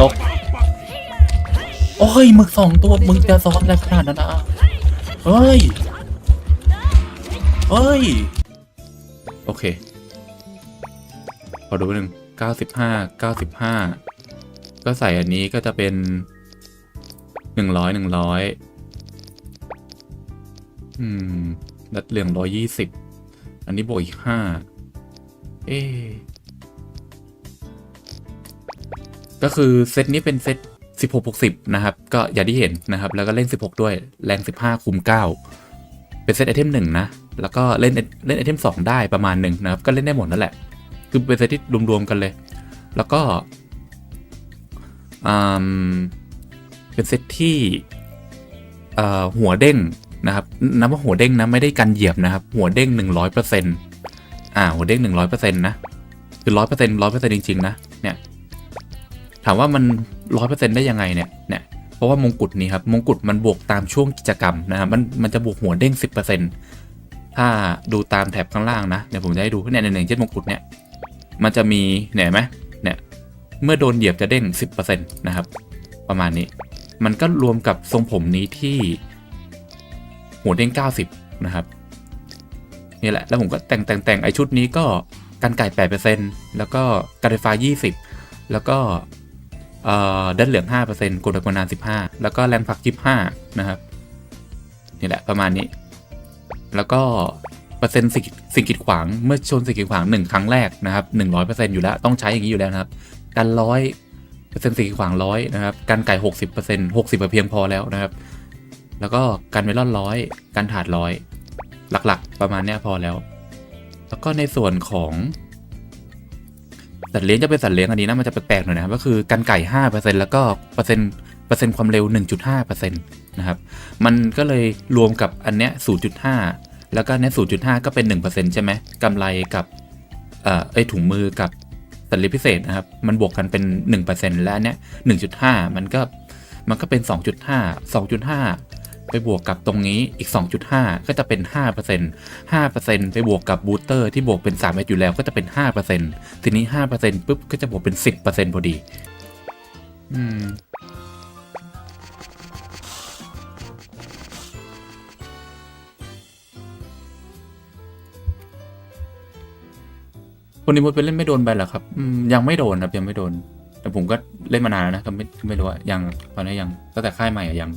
ตก โอ้ยมึกสองตัวมึงจะซ้อนอะไรขนาดนั้นนะเฮ้ย เฮ้ย โอเค ขอดูหนึ่งเก้าสิบห้าเก้าสิบห้าก็ใส่อันนี้ก็จะเป็นหนึ่งร้อยหนึ่งร้อยอืมดัดเหลืองร้อยยี่สิบอันนี้บวกอีกห้าเอ๊ ก็คือเซตนี้เป็นเซตสิบหกบวกสิบนะครับ ก็อย่างที่เห็นนะครับ แล้วก็เล่นสิบหกด้วยแรงสิบห้าคูณเก้าเป็นเซตไอเทมหนึ่งนะ แล้วก็เล่นเล่นไอเทมสองได้ประมาณหนึ่งนะครับ ก็เล่นได้หมดนั่นแหละ คือเป็นเซตที่รวมๆกันเลย แล้วก็อืมเป็นเซตที่เอ่อหัวเด้งนะครับนับว่าหัวเด้งนะไม่ได้กันเหยียบนะครับ หัวเด้งหนึ่งร้อยเปอร์เซ็นต์อ่าหัวเด้งหนึ่งร้อยเปอร์เซ็นต์นะคือร้อยเปอร์เซ็นต์ร้อยเปอร์เซ็นต์จริงๆนะ ถามว่ามันร้อยเปอร์เซ็นต์ได้ยังไงเนี่ยเนี่ยเพราะว่ามงกุฎนี้ครับมงกุฎมันบวกตามช่วงกิจกรรมนะครับมันมันจะบวกหัวเด้งสิบเปอร์เซ็นต์ถ้าดูตามแถบข้างล่างนะเดี๋ยวผมจะให้ดูเนี่ยในหนึ่งเช่นมงกุฎเนี่ยมันจะมีเนี่ยเห็นไหมเนี่ยเมื่อโดนเหยียบจะเด้งสิบเปอร์เซ็นต์นะครับ ประมาณนี้ มันก็รวมกับทรงผมนี้ที่หัวเด้งเก้าสิบนะครับนี่แหละแล้วผมก็แต่งแต่งแต่งไอชุดนี้ก็กันไก่แปดเปอร์เซ็นต์แล้วก็การไฟฟ้ายี่สิบแล้วก็ ดันเหลืองห้าเปอร์เซ็นต์กดดักนานสิบห้าแล้วก็แรงผลักยิบห้านะครับ นี่แหละประมาณนี้ แล้วก็เปอร์เซ็นต์สิ่งสิ่งกีดขวางเมื่อชนสิ่งกีดขวางหนึ่งครั้งแรกนะครับหนึ่งร้อยเปอร์เซ็นต์อยู่แล้ว ต้องใช้อย่างนี้อยู่แล้วนะครับ กันร้อยเปอร์เซ็นต์สิ่งกีดขวางร้อยนะครับ กันไก่หกสิบเปอร์เซ็นต์หกสิบเพียงพอแล้วนะครับ แล้วก็กันเมลอนร้อยกันถาดร้อยหลักๆ ประมาณนี้พอแล้ว แล้วก็ในส่วนของ สัตว์เลี้ยงจะเป็นสัตว์เลี้ยงอันนี้นะมันจะแปลกๆหน่อยนะครับก็คือกันไก่ห้าเปอร์เซ็นต์แล้วก็เปอร์เซ็นต์เปอร์เซ็นต์ความเร็วหนึ่งจุดห้าเปอร์เซ็นต์นะครับมันก็เลยรวมกับอันเนี้ยศูนย์จุดห้าแล้วก็เนี้ยศูนย์จุดห้าก็เป็นหนึ่งเปอร์เซ็นต์ใช่ไหมกำไรกับเอ่อไอถุงมือกับสัตว์เลี้ยงพิเศษนะครับมันบวกกันเป็น 1%และอันเนี้ยหนึ่งจุดห้ามันก็มันก็เป็นสองจุดห้าสองจุดห้า ไปบวกกับตรงนี้อีก 2.5 ก็จะเป็น 5% 5%ไปบวกกับบูสเตอร์ที่บวกเป็น3เมตรอยู่แล้วก็จะเป็น 5%ทีนี้ 5%ปุ๊บก็จะบวกเป็น 10%พอดี อืมคนนี้มดไปเล่นไม่โดนไปหรอครับยังไม่โดนครับยังไม่โดน แต่ผมก็เล่นมานานแล้วนะก็ไม่ไม่รู้อะยังตอนนี้ยังตั้งแต่ค่ายใหม่อะยัง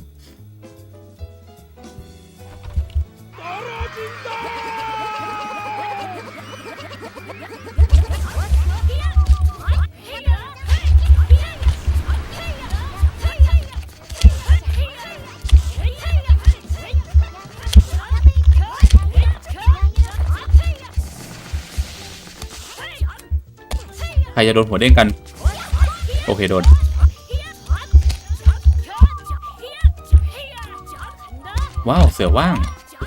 ใครจะโดนหัวเด้งกัน โอเคโดนว้าว เสือว่าง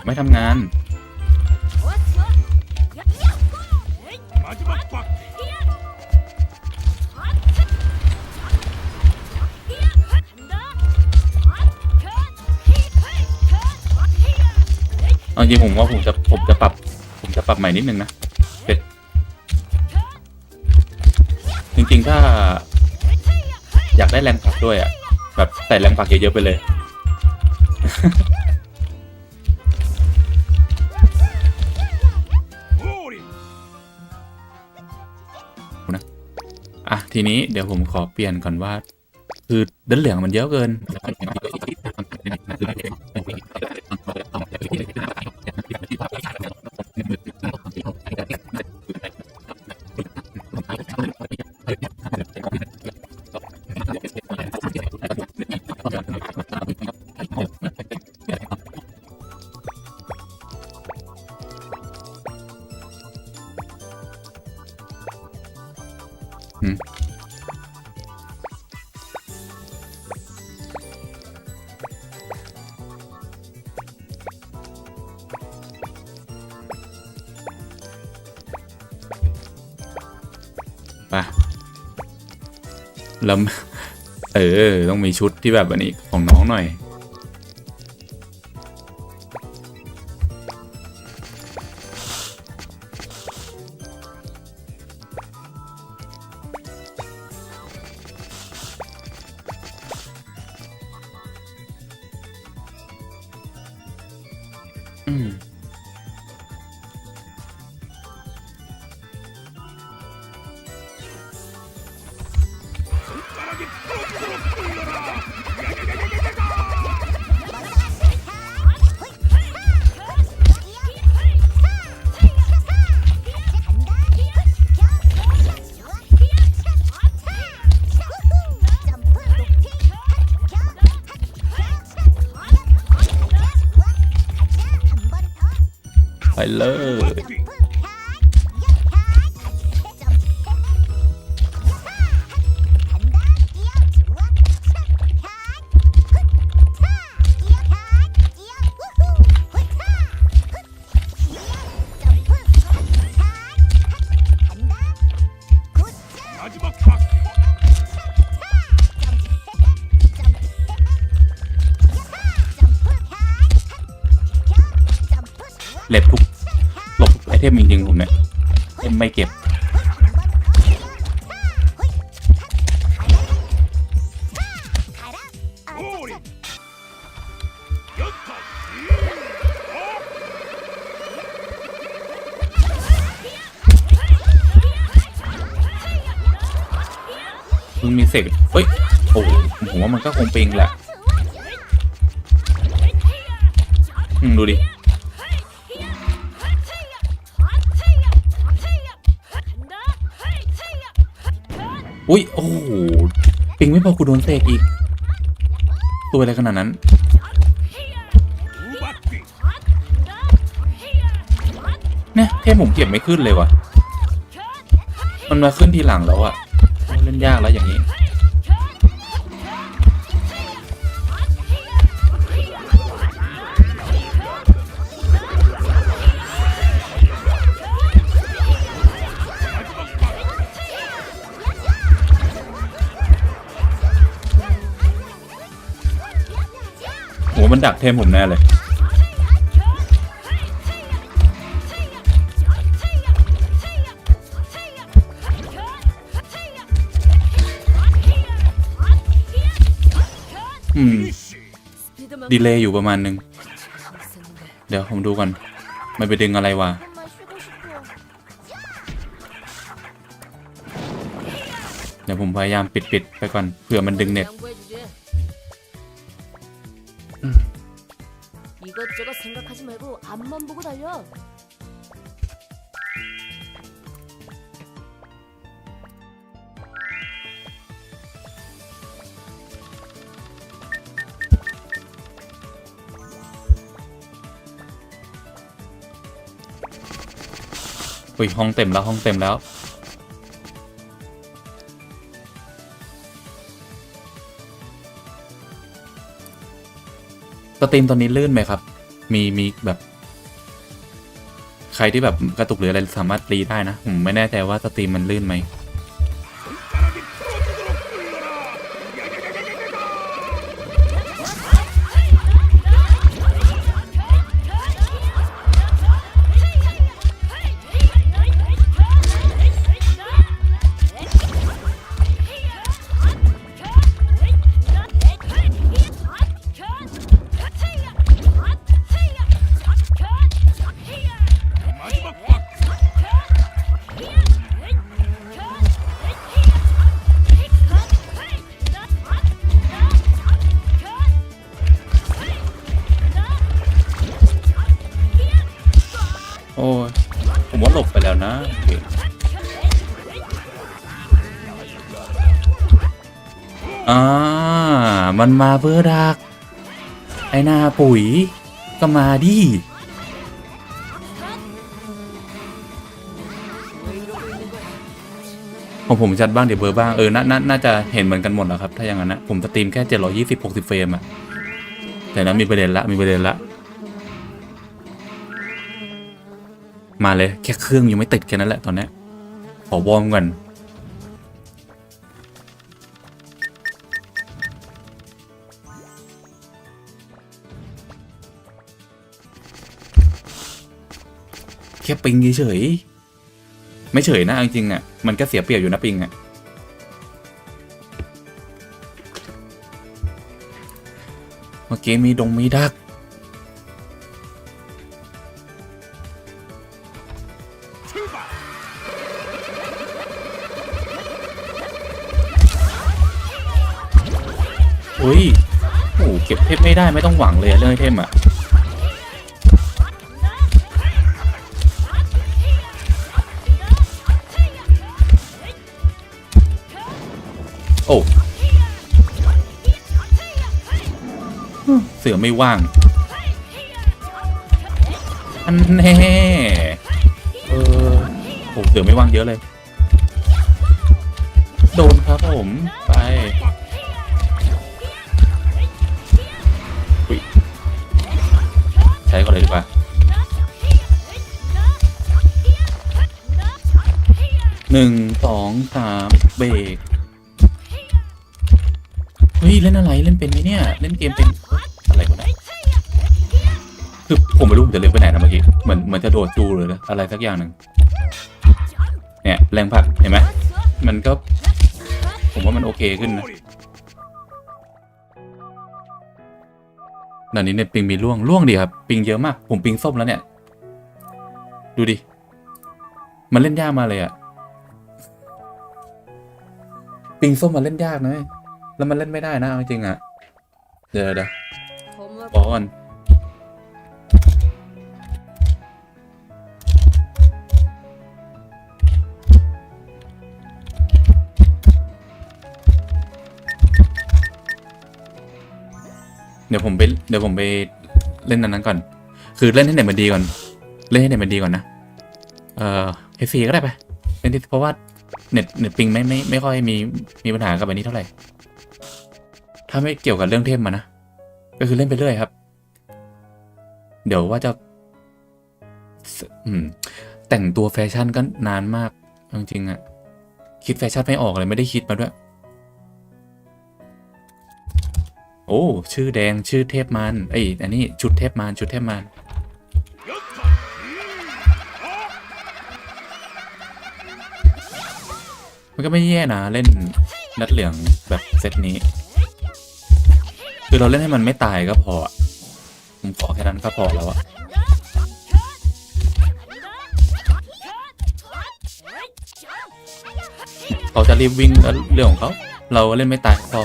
ไม่ทำงาน เอาจริงผมว่าผมจะผมจะปรับ ผมจะปรับใหม่นิดนึงนะ ถ้า อยากได้แรงผลักด้วยอะ แบบใส่แรงผลักเยอะๆไปเลย นะ อะ ทีนี้เดี๋ยวผมขอเปลี่ยนก่อนว่า คือดันเหลืองมันเยอะเกิน แล้วเออต้องมีชุดที่แบบอันนี้ของน้องหน่อย เลย 연타เพิ่งมีเสกเฮ้ยโอ้โหผมว่ามันก็คงปิงแหละอืมดูดิอุ้ย โอ้โห ปิงไม่พอกูโดนเสกอีก ตัวอะไรขนาดนั้น เทพผมเก็บไม่ขึ้นเลยว่ะ มันมาขึ้นทีหลังแล้วอะเล่นยากแล้วอย่างนี้ โห มันดักเทมผมแน่เลย ดีเลย์อยู่ประมาณนึง เดี๋ยวผมดูก่อน มันไปดึงอะไรวะ เดี๋ยวผมพยายามปิดปิดๆไปก่อน เผื่อมันดึงเน็ต 양보해주지. 음. 이것저것 생각하지 말고 앞만 보고 달려. อุ้ยห้องเต็มแล้วห้องเต็มแล้วสตรีมตอนนี้ลื่นไหมครับ มีมีแบบ ใครที่แบบกระตุกหรืออะไรสามารถรีได้นะ ผมไม่แน่ใจว่าสตรีมมันลื่นไหม มันมาเพื่อดัก ไอ้หน้าปุ๋ย ก็มาดิของผมจัดบ้างเดี๋ยวเบอร์บ้าง เออนานาน่าจะเห็นเหมือนกันหมดแล้วครับ ถ้าอย่างนั้นนะ ผมสตรีมแค่เจ็ดร้อยี่สิบหกสิบเฟรมอะแต่นะมีประเด็นละ มีประเด็นละ มาเลย แค่เครื่องยังไม่ติดแค่นั้นแหละตอนนี้ ขอวอร์มก่อน แค่ปิงเฉยไม่เฉยนะจริงๆอะมันก็เสียเปรียบอยู่นะปิงอะเมื่อกี้มีดงมีดักโอ้ยโอ้เก็บเทพไม่ได้ไม่ต้องหวังเลยเรื่องเทพอะ เสือไม่ว่างอันแน่เออโหเสือไม่ว่างเยอะเลย โดนครับผมไปอุ๊ยใช้ก่อนเลยดีกว่าหนึ่งสองสามเบรกเฮ้ย เล่นอะไรเล่นเป็นไหมเนี่ย เล่นเกมเป็นอะไรก็ได้ คือผมไม่รู้ผมจะเล่นไปไหนนะเมื่อกี้เหมือนเหมือนจะโดดจูเลยนะอะไรสักอย่างหนึ่งเนี่ยแรงผลักเห็นไหมมันก็ ผมว่ามันโอเคขึ้นนะด่นนี้เน็ตปิงมีล่วงล่วงดีครับ ปิงเยอะมาก ผมปิงส้มแล้วเนี่ย ดูดิ มันเล่นยากมาเลยอะปิงส้มมันเล่นยากนะเว้ยแล้วมันเล่นไม่ได้นะเอาจริงอะเดี๋ยวเดี๋ยวบอก ดี๋ยวผมไปเดี๋ยวผมไปเล่นอันนั้นก่อน คือเล่นให้เน็ตมันดีก่อน เล่นให้เน็ตมันดีก่อนนะ เอ่อเฮฟีก็ได้ไปเล่นที่เพราะว่าเน็ตเน็ตปิงไม่ไม่ไม่ค่อยมีมีปัญหากับอันนี้เท่าไหร่ ถ้าไม่เกี่ยวกับเรื่องเทพมานะ ก็คือเล่นไปเรื่อยครับ เดี๋ยวว่าจะอืมแต่งตัวแฟชั่นก็นานมากจริงๆอะคิดแฟชั่นไม่ออกเลยไม่ได้คิดมาด้วย โอ้ ชื่อแดงชื่อเทพมารเอ้ยอันนี้ชุดเทพมารชุดเทพมารมันก็ไม่แย่นะเล่นนัดเหลืองแบบเซตนี้ คือเราเล่นให้มันไม่ตายก็พอผมขอแค่นั้นก็พอแล้วอะเขาจะรีบวิ่งเรื่องของเขาเราเล่นไม่ตายพอ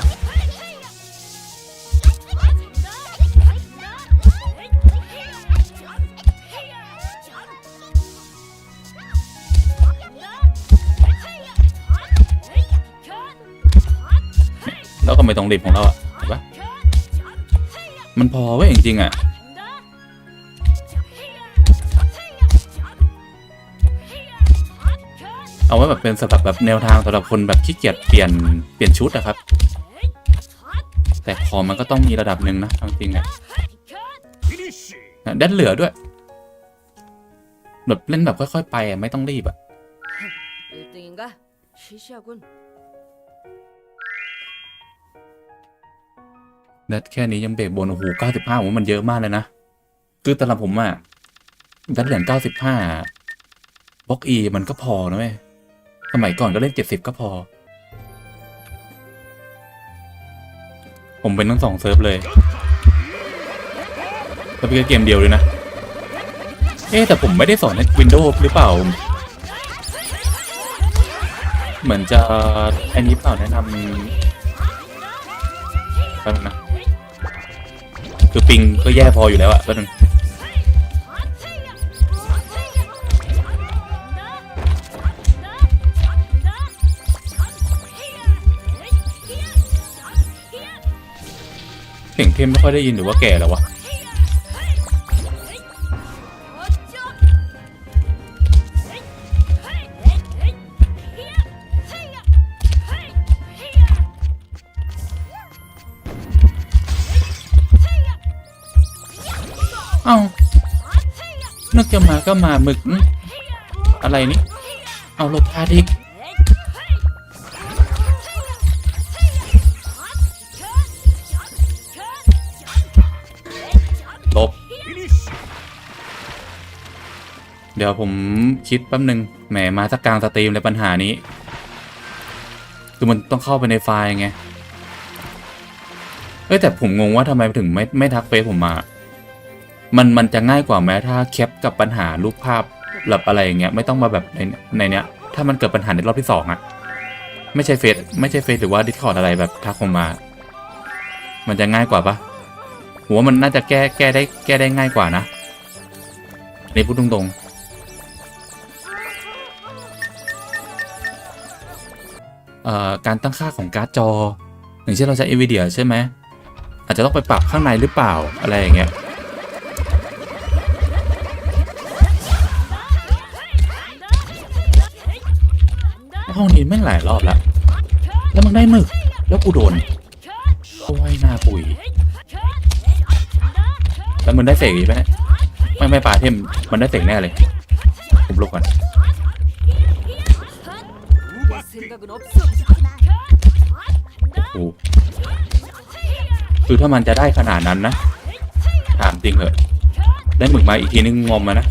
ตรงลิฟของเราอะเห็นปะมันพอเว้ยจริงๆอะเอาไว้แบบเป็นสำหรับแบบแนวทางสำหรับคนแบบขี้เกียจเปลี่ยนเปลี่ยนชุดนะครับ แต่พอมันก็ต้องมีระดับหนึ่งนะจริงอะด้านเหลือด้วยแบบเล่นแบบค่อยๆไปไม่ต้องรีบอะ แดดแค่นี้ยังเบรกบนโอ้โห95าสิามันเยอะมากเลยนะ คือตลับผมอะดัดเหรียญเก้าสิบบล็อกอีมันก็พอนะเว้ยสมัยก่อนก็เล่น70ก็พอ ผมเป็นทั้งสองเซิร์ฟเลยแล้วเป็นเกมเดียวเลยนะ เอ๊แต่ผมไม่ได้สอนในวินโดว์หรือเปล่า เหมือนจะอันนี้เปล่าแนะนำนะ คือปิงก็แย่พออยู่แล้วอะแป๊บนึงเสียงเทมไม่ค่อยได้ยินหรือว่าแก่แล้ววะ ก็มาก็มาหมึกอะไรนี่เอาหลบพาดิลบ เดี๋ยวผมคิดแป๊บนึงแหมมาสักกลางสตรีมเลยปัญหานี้ คือมันต้องเข้าไปในไฟล์ไง เอ้แต่ผมงงว่าทำไมถึงไม่ไม่ทักเฟซผมมา มันมันจะง่ายกว่าไหมถ้าแคปกับปัญหารูปภาพแบบอะไรอย่างเงี้ยไม่ต้องมาแบบในในเนี้ย ถ้ามันเกิดปัญหาในรอบที่สองอะไม่ใช่เฟซไม่ใช่เฟซหรือว่าดิสคอร์ดอะไรแบบทักผมมา มันจะง่ายกว่าปะผมว่ามันน่าจะแก้แก้ได้แก้ได้ง่ายกว่านะในพูดตรงๆเอ่อการตั้งค่าของการ์ดจอ อย่างเช่นเราใช้ NVIDIA ใช่ไหมอาจจะต้องไปปรับข้างในหรือเปล่าอะไรอย่างเงี้ย ห้องนี้ไม่หลายรอบแล้ว แล้วมันได้มึก แล้วกูโดนโอ้ยหน้าปุ๋ยแล้วมันได้เสกอีกไหมไม่ไม่ปลาเทมมันได้เสกแน่เลย ผมลุกก่อนโอ้คือถ้ามันจะได้ขนาดนั้นนะ ถามจริงเหอะ ได้หมึกมาอีกทีนึงงอมมานะ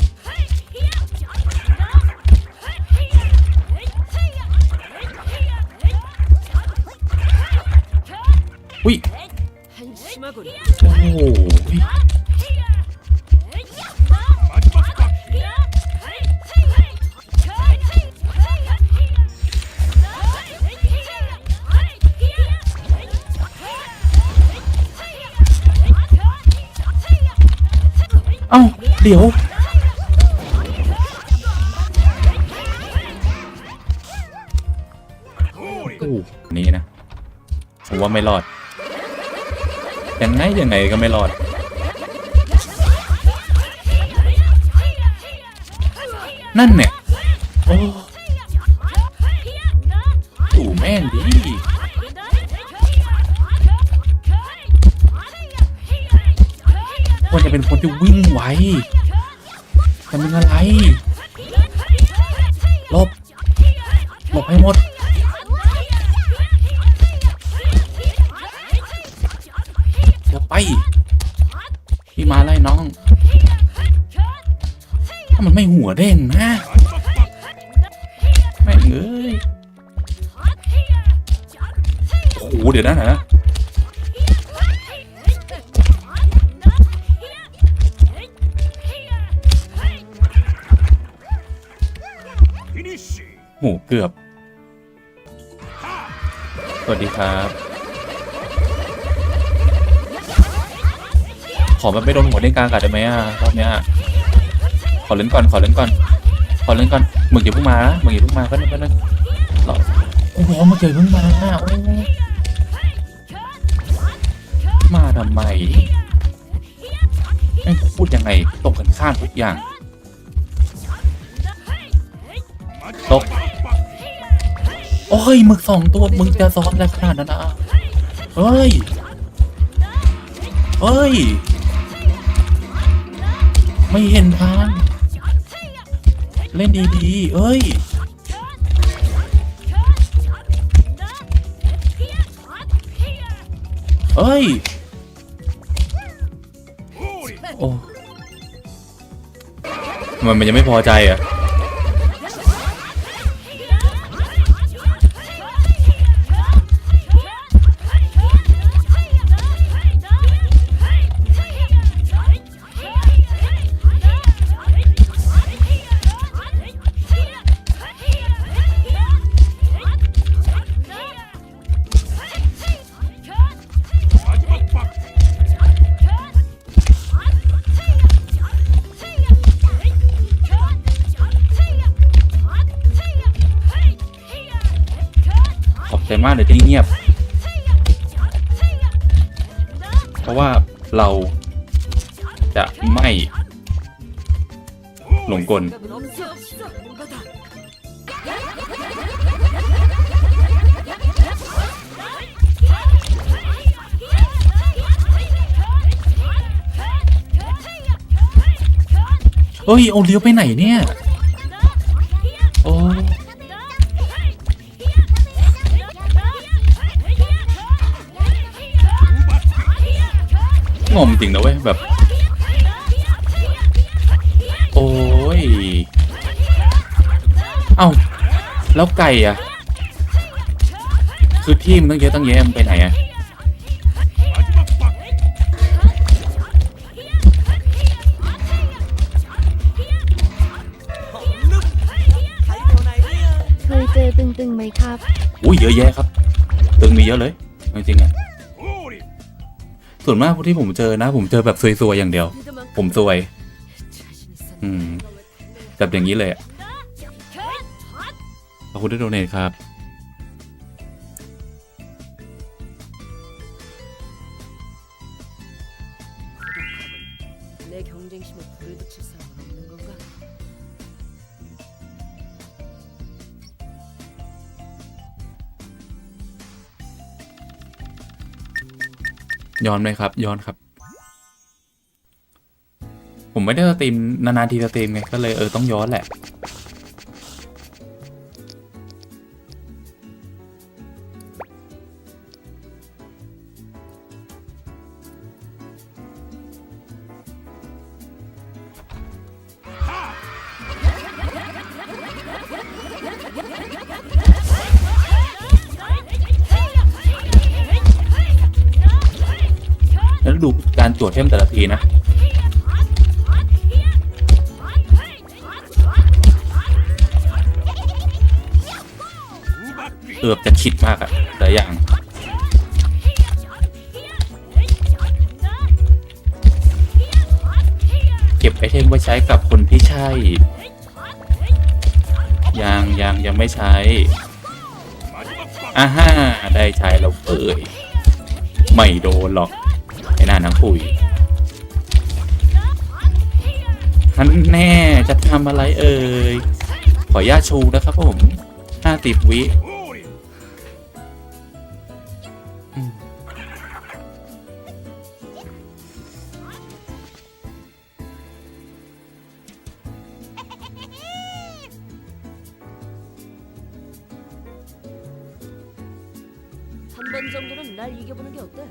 เอาเดี๋ยวนี่นะ ผมว่าไม่รอด ยังไงยังไงก็ไม่รอด นั่นเนี่ย เด่นนะไม่เอ้ยโอ้เดี๋ยวนะนะหูเกือบ สวัสดีครับ ขอแบบไม่โดนหัวในกลางกัดได้ไหมอะรอบเนี้ย ขอเล่นก่อน ขอเล่นก่อน ขอเล่นก่อนมึงอย่าเพิ่งมานะมึงอย่าเพิ่งมาก็นึงก็นึงหลอดโอ้โหหมึกอย่าเพิ่งมาโอ้มาทำไมไอ้พูดยังไงตกกันข้ามทุกอย่างตกโอ้ยมึงสองตัวมึงจะซ้อนอะไรขนาดนั้นอะเฮ้ยเฮ้ย ไม่เห็นทาง เล่นดีๆเอ้ย เอ้ย โอ้ มันมมันยังไม่พอใจอะ มากเลยที่เงียบ เพราะว่าเราจะไม่หลงกล เฮ้ย เอาเลี้ยวไปไหนเนี่ย งมจริงนะเว้ยแบบ โอ้ย เอ้า แล้วไก่อะคือที่มันต้องเยอะต้องเยอะมันไปไหนอะเคยเจอตึงๆไหมครับ อุ้ยเยอะแยะครับ ตึงมีเยอะเลยจริงๆอะ ส่วนมากพวกที่ผมเจอนะ ผมเจอแบบซวยๆอย่างเดียว ผมซวย อืมแบบอย่างนี้เลยขอบคุณที่โดเนทครับ ย้อนไหมครับ ย้อนครับ ผมไม่ได้สตรีมนานๆทีสตรีมไงก็เลยเออต้องย้อนแหละ เกือบจะคิดมากอะแต่อย่างเก็บไอเทมไว้ใช้กับคนที่ใช่ ยังยังยังไม่ใช้อ่าฮ่าได้ใช้เราเอ่ยไม่โดนหรอกไอ้หน้านังปุ๋ยฮันแน่จะทำอะไรเอ่ยขออนุญาตชูนะครับผมห้าสิบวิ 3번 정도는 날 이겨보는 게 어 때?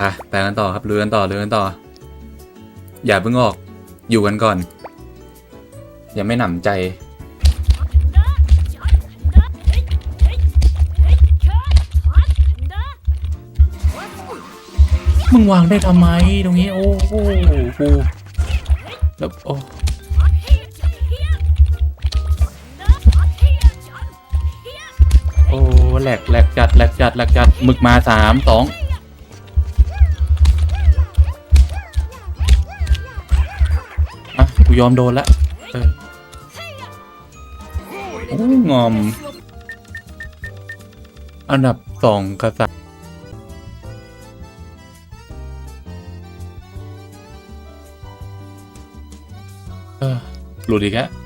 อะไปกันต่อครับเรือกันต่อเรือกันต่อ อย่าเพิ่งออกอยู่กันก่อน อย่าไม่หนำใจ มึงวางได้ทำไมตรงนี้ โอ้โหกูแล้วโอ้โอ้แหลกแหลกจัดแหลกจัดแหลกจัดมึกมาสามสองอะกูยอมโดนละเออโอ้งอม อันดับสองกษัต อ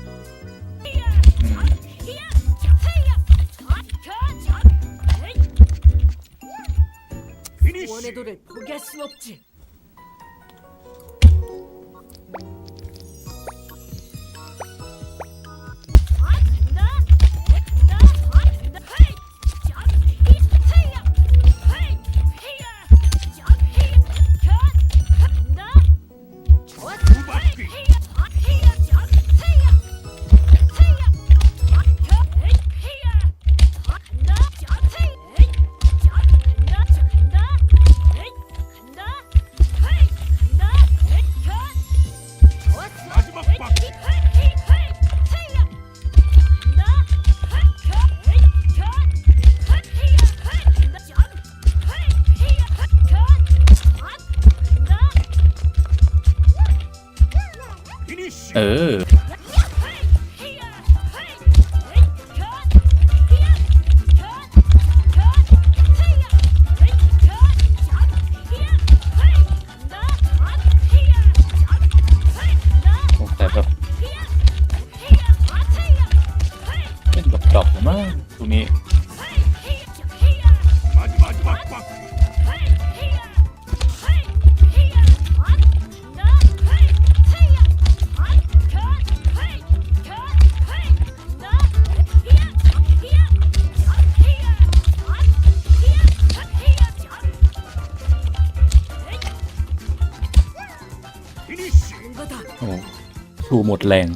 ทูหมดแรง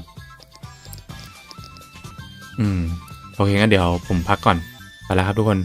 อืม โอเคงั้นเดี๋ยวผมพักก่อนไปแล้วครับทุกคน